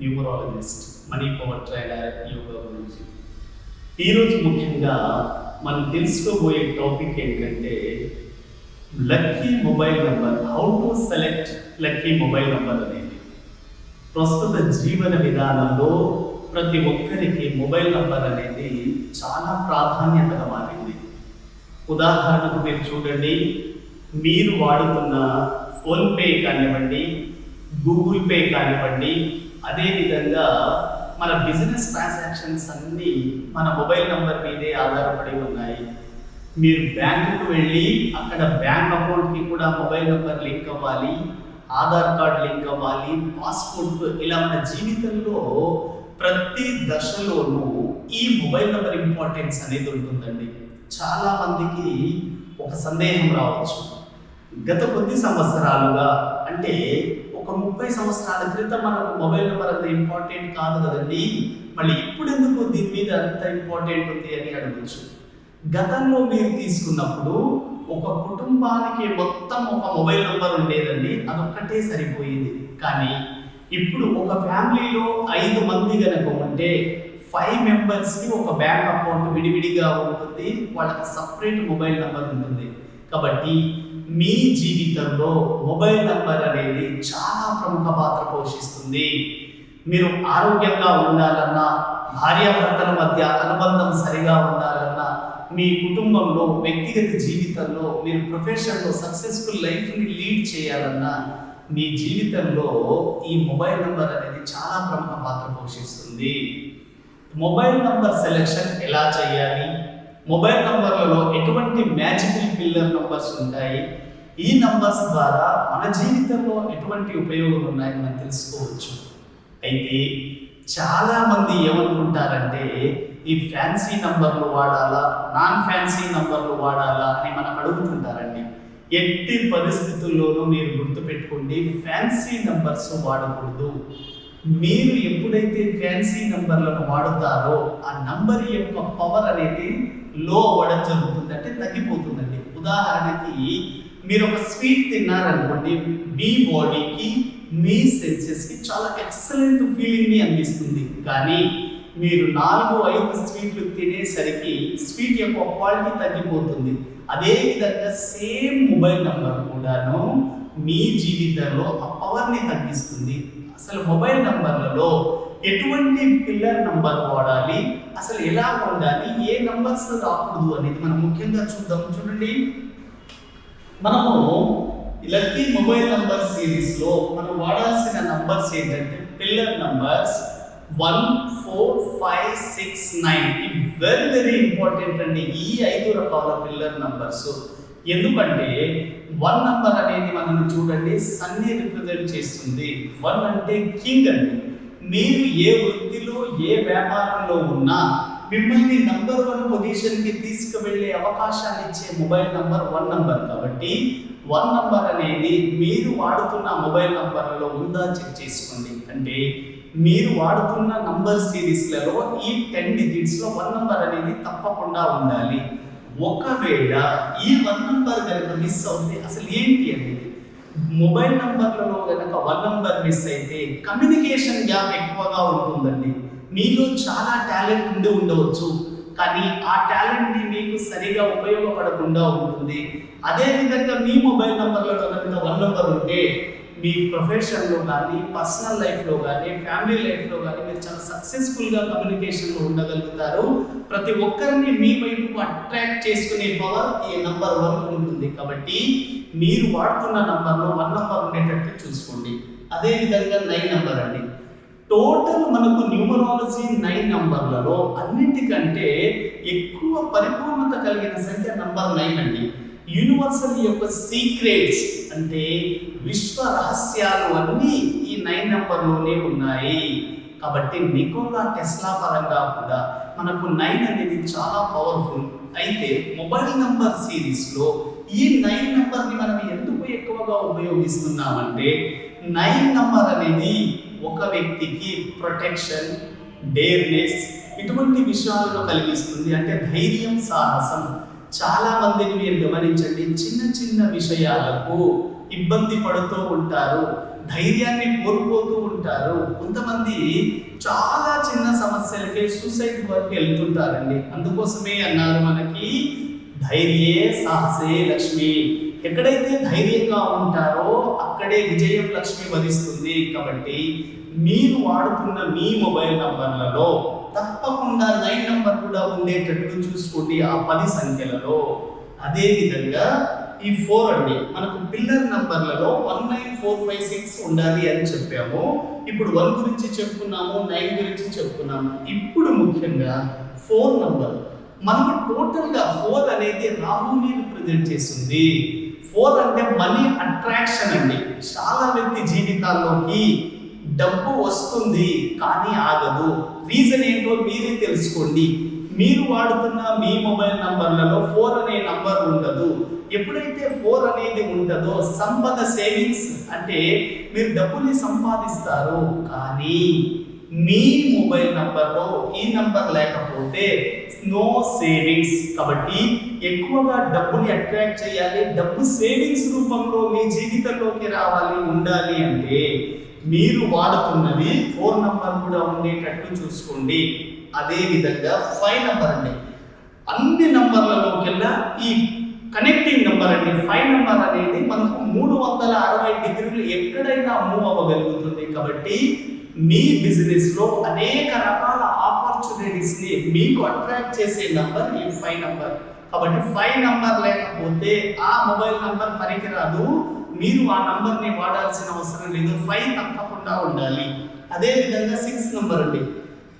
Numerologist money power trainer yoga గురించి. ఈరోజు ముఖ్యంగా మనం తెలుసుకోబోయే టాపిక్ ఏంటంటే lucky mobile number how to select lucky mobile number అనేది. ప్రస్తుత జీవన విధానంలో ప్రతి ఒక్కరికి మొబైల్ నంబర్ అనేది చాలా ప్రాధాన్యతగా మారింది. ఉదాహరణకు మీరు చూడండి మీరు వాడుతున్న ఫోన్పే కానివ్వండి గూగుల్ పే కానివ్వండి అదేవిధంగా మన బిజినెస్ ట్రాన్సాక్షన్స్ అన్నీ మన మొబైల్ నంబర్ మీదే ఆధారపడి ఉన్నాయి. మీరు బ్యాంకుకు వెళ్ళి అక్కడ బ్యాంక్ అకౌంట్కి కూడా మొబైల్ నెంబర్ లింక్ అవ్వాలి ఆధార్ కార్డ్ లింక్ అవ్వాలి పాస్పోర్ట్ ఇలా మన జీవితంలో ప్రతి దశలోనూ ఈ మొబైల్ నెంబర్ ఇంపార్టెన్స్ అనేది ఉంటుందండి. చాలా మందికి ఒక సందేహం రావచ్చు. గత కొద్ది సంవత్సరాలుగా అంటే ఒక ముప్పై సంవత్సరాల క్రితం మనకు మొబైల్ నెంబర్ అంత ఇంపార్టెంట్ కాదు కదండి. మళ్ళీ ఇప్పుడు ఎందుకు దీని మీద అంత ఇంపార్టెంట్ ఉంది అని అడగచ్చు. గతంలో మీరు తీసుకున్నప్పుడు ఒక కుటుంబానికి మొత్తం ఒక మొబైల్ నెంబర్ ఉండేదండి. అదొక్కటే సరిపోయేది. కానీ ఇప్పుడు ఒక ఫ్యామిలీలో ఐదు మంది కనుక ఉంటే ఫైవ్ మెంబర్స్కి ఒక బ్యాంక్ అకౌంట్ విడివిడిగా ఉంటుంది. వాళ్ళకి సపరేట్ మొబైల్ నెంబర్ ఉంటుంది. కాబట్టి మీ జీవితంలో మొబైల్ నంబర్ అనేది చాలా ప్రముఖ పాత్ర పోషిస్తుంది. మీరు ఆరోగ్యంగా ఉండాలన్నా భార్యాభర్తల మధ్య అనుబంధం సరిగా ఉండాలన్నా మీ కుటుంబంలో వ్యక్తిగత జీవితంలో మీరు ప్రొఫెషన్లో సక్సెస్ఫుల్ లైఫ్ని లీడ్ చేయాలన్నా మీ జీవితంలో ఈ మొబైల్ నంబర్ అనేది చాలా ప్రముఖ పాత్ర పోషిస్తుంది. మొబైల్ నంబర్ సెలెక్షన్ ఎలా చేయాలి? మొబైల్ నంబర్లలో ఎటువంటి మ్యాజికల్ పిల్లర్ నంబర్స్ ఉంటాయి? ఈ నంబర్స్ ద్వారా మన జీవితంలో ఎటువంటి ఉపయోగాలు ఉన్నాయని మనం తెలుసుకోవచ్చు. అయితే చాలా మంది ఏమనుకుంటారంటే ఈ ఫ్యాన్సీ నంబర్లు వాడాలా? నాన్ ఫ్యాన్సీ నంబర్లు వాడాలా? అని మనం అడుగుతుంటారండి. ఎట్టి పరిస్థితుల్లోనూ మీరు గుర్తుపెట్టుకోండి ఫ్యాన్సీ నంబర్స్ వాడకూడదు. మీరు ఎప్పుడైతే ఫ్యాన్సీ నంబర్లను వాడుతారో ఆ నంబర్ యొక్క పవర్ అనేది లో అవ్వడం జరుగుతుంది. అంటే తగ్గిపోతుందండి. ఉదాహరణకి మీరు ఒక స్వీట్ తిన్నారనుకోండి మీ బాడీకి మీ సెన్సెస్కి చాలా ఎక్సలెంట్ ఫీలింగ్ని అందిస్తుంది. కానీ మీరు నాలుగు ఐదు స్వీట్లు తినేసరికి స్వీట్ యొక్క క్వాలిటీ తగ్గిపోతుంది. అదే విధంగా సేమ్ మొబైల్ నంబర్ కూడాను మీ జీవితంలో ఆ పవర్ని తగ్గిస్తుంది. అసలు మొబైల్ నంబర్లలో ఎటువంటి పిల్లర్ నంబర్ వాడాలి? అసలు ఎలా వాడాలి? ఏ నంబర్స్ రాకూడదు అనేది మనం ముఖ్యంగా చూద్దాం. చూడండి. మనము లక్కీ మొబైల్ నంబర్ సిరీస్లో మనం వాడాల్సిన నంబర్స్ ఏంటంటే pillar numbers one four five six nine. ఇవి వెరీ వెరీ ఇంపార్టెంట్ అండి ఈ ఐదు రకాల పిల్లర్ నంబర్స్. ఎందుకంటే వన్ నంబర్ అనేది మనం చూడండి సన్ని రిప్రజెంట్ చేస్తుంది. వన్ అంటే కింగ్ అండి. మీరు ఏ వృత్తిలో ఏ వ్యాపారంలో ఉన్నా మిమ్మల్ని నంబర్ వన్ పొజిషన్కి తీసుకువెళ్ళే అవకాశాన్ని ఇచ్చే మొబైల్ నంబర్ వన్ నంబర్ కాబట్టి వన్ నంబర్ అనేది మీరు వాడుతున్న మొబైల్ నంబర్లలో ఉందా చెక్ చేసుకోండి. అంటే మీరు వాడుతున్న నంబర్ సిరీస్లలో ఈ టెన్ డిజిట్స్లో వన్ నంబర్ అనేది తప్పకుండా ఉండాలి. ఒకవేళ ఈ వన్ నంబర్ కనుక మిస్ అవుతే అసలు ఏంటి అనేది? మొబైల్ నంబర్లలో కనుక వన్ నంబర్ మిస్ అయితే కమ్యూనికేషన్ గ్యాప్ ఎక్కువగా ఉంటుందండి. మీలో చాలా టాలెంట్ ఉండి ఉండవచ్చు. కానీ ఆ టాలెంట్ని మీకు సరిగా ఉపయోగపడకుండా ఉంటుంది. అదే విధంగా మీ మొబైల్ నంబర్లలో కనుక వన్ నంబర్ ఉంటే మీ ప్రొఫెషన్లో కానీ పర్సనల్ లైఫ్లో కానీ ఫ్యామిలీ లైఫ్లో కానీ మీరు చాలా సక్సెస్ఫుల్గా కమ్యూనికేషన్లో ఉండగలుగుతారు. ప్రతి ఒక్కరిని మీ వైపు అట్రాక్ట్ చేసుకునే పవర్ ఈ నంబర్ వన్ ఉంటుంది. కాబట్టి మీరు వాడుతున్న నంబర్లో వన్ నంబర్ ఉండేటట్టు చూసుకోండి. అదేవిధంగా నైన్ నంబర్ అండి. టోటల్ మనకు న్యూమరాలజీ నైన్ నంబర్లలో అన్నింటికంటే ఎక్కువ పరిపూర్ణత కలిగిన సంఖ్య నంబర్ నైన్ అండి. యూనివర్సల్ యొక్క సీక్రెట్స్ అంటే విశ్వ రహస్యాలు అన్నీ ఈ నైన్ నెంబర్లోనే ఉన్నాయి. కాబట్టి నికోలా టెస్లా పరంగా కూడా మనకు నైన్ అనేది చాలా పవర్ఫుల్ అయితే మొబైల్ నంబర్ సిరీస్లో ఈ నైన్ నెంబర్ని మనం ఎందుకు ఎక్కువగా ఉపయోగిస్తున్నామంటే నైన్ నంబర్ అనేది ఒక వ్యక్తికి ప్రొటెక్షన్ డేర్నెస్ ఇటువంటి విషయాలను కలిగిస్తుంది. అంటే ధైర్యం సాహసం. చాలా మందిని మీరు గమనించండి. చిన్న చిన్న విషయాలకు ఇబ్బంది పడుతూ ఉంటారు. ధైర్యాన్ని కోల్పోతూ ఉంటారు. కొంతమంది చాలా చిన్న సమస్యలకే సూసైడ్ వరకు వెళ్తుంటారండి. అందుకోసమే అన్నారు మనకి ధైర్యే సాహసే లక్ష్మి. ఎక్కడైతే ధైర్యంగా ఉంటారో అక్కడే విజయం లక్ష్మి వరిస్తుంది కాబట్టి మీరు వాడుతున్న మీ మొబైల్ నంబర్లలో తప్పకుండా నైన్ నంబర్ కూడా ఉండేటట్లు చూసుకోండి ఆ పది సంఖ్యలలో. అదే విధంగా ఈ ఫోర్ అండి. మనకు pillar నంబర్లలో one nine four five six ఉండాలి అని చెప్పాము. ఇప్పుడు వన్ గురించి చెప్పుకున్నాము నైన్ గురించి చెప్పుకున్నాము. ఇప్పుడు ముఖ్యంగా ఫోర్ నంబర్. మనకు టోటల్గా ఫోర్ అనేది రాహుని రిప్రజెంట్ చేస్తుంది. ఫోర్ అంటే మనీ అట్రాక్షన్ అండి. చాలా వ్యక్తి జీవితాల్లోకి డబ్బు వస్తుంది కానీ ఆగదు. రీజన్ ఏంటో మీరే తెలుసుకోండి. మీరు వాడుతున్న మీ మొబైల్ నంబర్లలో ఫోర్ అనే నంబర్ ఉండదు. ఎప్పుడైతే ఫోర్ అనేది ఉంటుందో సంపద సేవింగ్స్ అంటే మీరు డబ్బుని సంపాదిస్తారు. కానీ మీ మొబైల్ నంబర్లో ఈ నంబర్ లేకపోతే నో సేవింగ్స్. కాబట్టి ఎక్కువగా డబ్బుని అట్రాక్ట్ చేయాలి. డబ్బు సేవింగ్స్ రూపంలో మీ జీవితంలోకి రావాలి ఉండాలి అంటే మీరు వాడుతున్నది ఫోన్ నంబర్ కూడా ఉండేటట్లు చూసుకోండి. అదేవిధంగా ఫైవ్ నంబర్ అండి. అన్ని నంబర్లలోకెల్లా ఈ కనెక్టింగ్ నెంబర్ అండి. ఫైవ్ నెంబర్ అనేది మనకు మూడు వందల అరవై డిగ్రీలు ఎక్కడైనా మూవ్ అవ్వగలుగుతుంది కాబట్టి మీ బిజినెస్లో అనేక రకాల ఆపర్చునిటీస్ని మీకు అట్రాక్ట్ చేసే నంబర్ ఈ ఫైవ్ నంబర్. కాబట్టి ఫైవ్ నంబర్ లేకపోతే ఆ మొబైల్ నంబర్ పనికిరాదు. మీరు ఆ నంబర్ని వాడాల్సిన అవసరం లేదు. ఫైవ్ తప్పకుండా ఉండాలి. అదే విధంగా సిక్స్ నంబర్ అండి.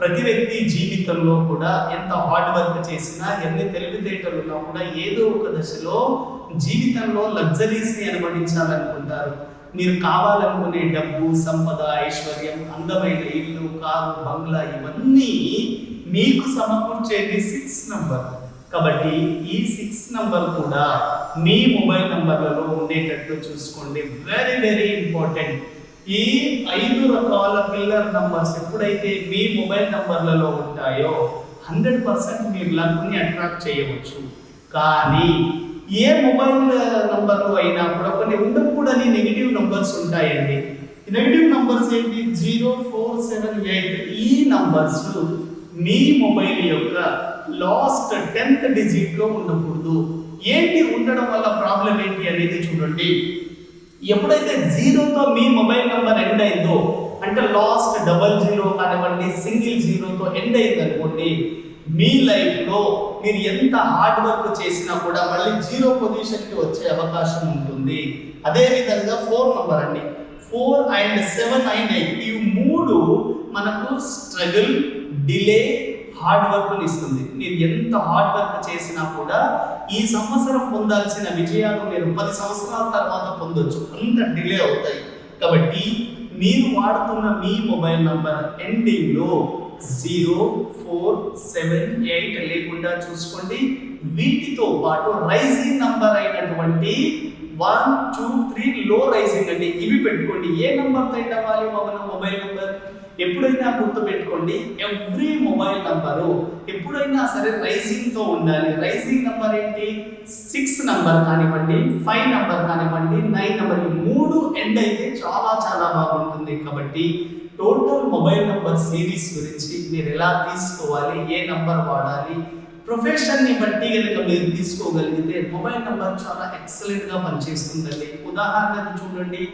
ప్రతి వ్యక్తి జీవితంలో కూడా ఎంత హార్డ్ వర్క్ చేసినా ఎన్ని తెలివితేటలు ఉన్నా కూడా ఏదో ఒక దశలో జీవితంలో లగ్జరీస్ని అనుమతించాలనుకుంటారు అనుభవించాలనుకుంటారు. మీరు కావాలనుకునే డబ్బు సంపద ఐశ్వర్యం అందమైన ఇల్లు కారు బంగ్లా ఇవన్నీ మీకు సమకూర్చేది సిక్స్ నంబర్. కాబట్టి ఈ సిక్స్ నంబర్ కూడా మీ మొబైల్ నంబర్లలో ఉండేటట్లు చూసుకోండి. వెరీ వెరీ ఇంపార్టెంట్ ఈ ఐదు రకాల పిల్లర్ నంబర్స్ ఎప్పుడైతే మీ మొబైల్ నంబర్లలో ఉంటాయో హండ్రెడ్ పర్సెంట్ మీరు లక్ని అట్రాక్ట్ చేయవచ్చు. కానీ ఏ మొబైల్ నంబర్లో అయినా కూడా కొన్ని ఉండకూడని నెగిటివ్ నంబర్స్ ఉంటాయండి. నెగిటివ్ నంబర్స్ ఏంటి? జీరో ఫోర్ సెవెన్ ఎయిట్ ఈ నంబర్స్ మీ మొబైల్ యొక్క లాస్ట్ టెన్త్ డిజిట్లో ఉండకూడదు. ఏంటి ఉండడం వల్ల ప్రాబ్లం ఏంటి అనేది చూడండి. ఎప్పుడైతే జీరోతో మీ మొబైల్ నెంబర్ ఎండ్ అయిందో అంటే లాస్ట్ డబల్ జీరో కానివ్వండి సింగిల్ జీరోతో ఎండ్ అయింది అనుకోండి మీ లైఫ్లో మీరు ఎంత హార్డ్ వర్క్ చేసినా కూడా మళ్ళీ జీరో పొజిషన్కి వచ్చే అవకాశం ఉంటుంది. అదే విధంగా ఫోర్ నంబర్ అండి. Four and seven and eight ఈ మూడు మనకు స్ట్రగుల్ డిలే హార్డ్ వర్క్ని ఇస్తుంది. మీరు ఎంత హార్డ్ వర్క్ చేసినా కూడా ఈ సంవత్సరం పొందాల్సిన విజయాలు మీరు పది సంవత్సరాల తర్వాత పొందొచ్చు. అంత డిలే అవుతాయి. కాబట్టి మీరు వాడుతున్న మీ మొబైల్ నంబర్ ఎండింగ్లో జీరో ఫోర్ సెవెన్ ఎయిట్ లేకుండా చూసుకోండి. వీటితో పాటు రైజింగ్ నంబర్ అయినటువంటి వన్ టూ త్రీ లో రైజింగ్ అండి ఇవి పెట్టుకోండి. ఏ నంబర్తో అయితే అవ్వాలి మొబైల్ మొబైల్ నంబర్? ఎప్పుడైనా గుర్తుపెట్టుకోండి ఎవ్రీ మొబైల్ నంబరు ఎప్పుడైనా సరే రైజింగ్తో ఉండాలి. రైజింగ్ నంబర్ ఏంటి? సిక్స్ నంబర్ కానివ్వండి ఫైవ్ నంబర్ కానివ్వండి నైన్ నంబర్ మూడు ఎండ్ అయితే చాలా చాలా బాగుంటుంది. కాబట్టి టోటల్ మొబైల్ నంబర్ సిరీస్ గురించి మీరు ఎలా తీసుకోవాలి ఏ నంబర్ వాడాలి ప్రొఫెషన్ని బట్టి కనుక మీరు తీసుకోగలిగితే మొబైల్ నంబర్ చాలా ఎక్సలెంట్గా పనిచేస్తుందండి. ఉదాహరణకు చూడండి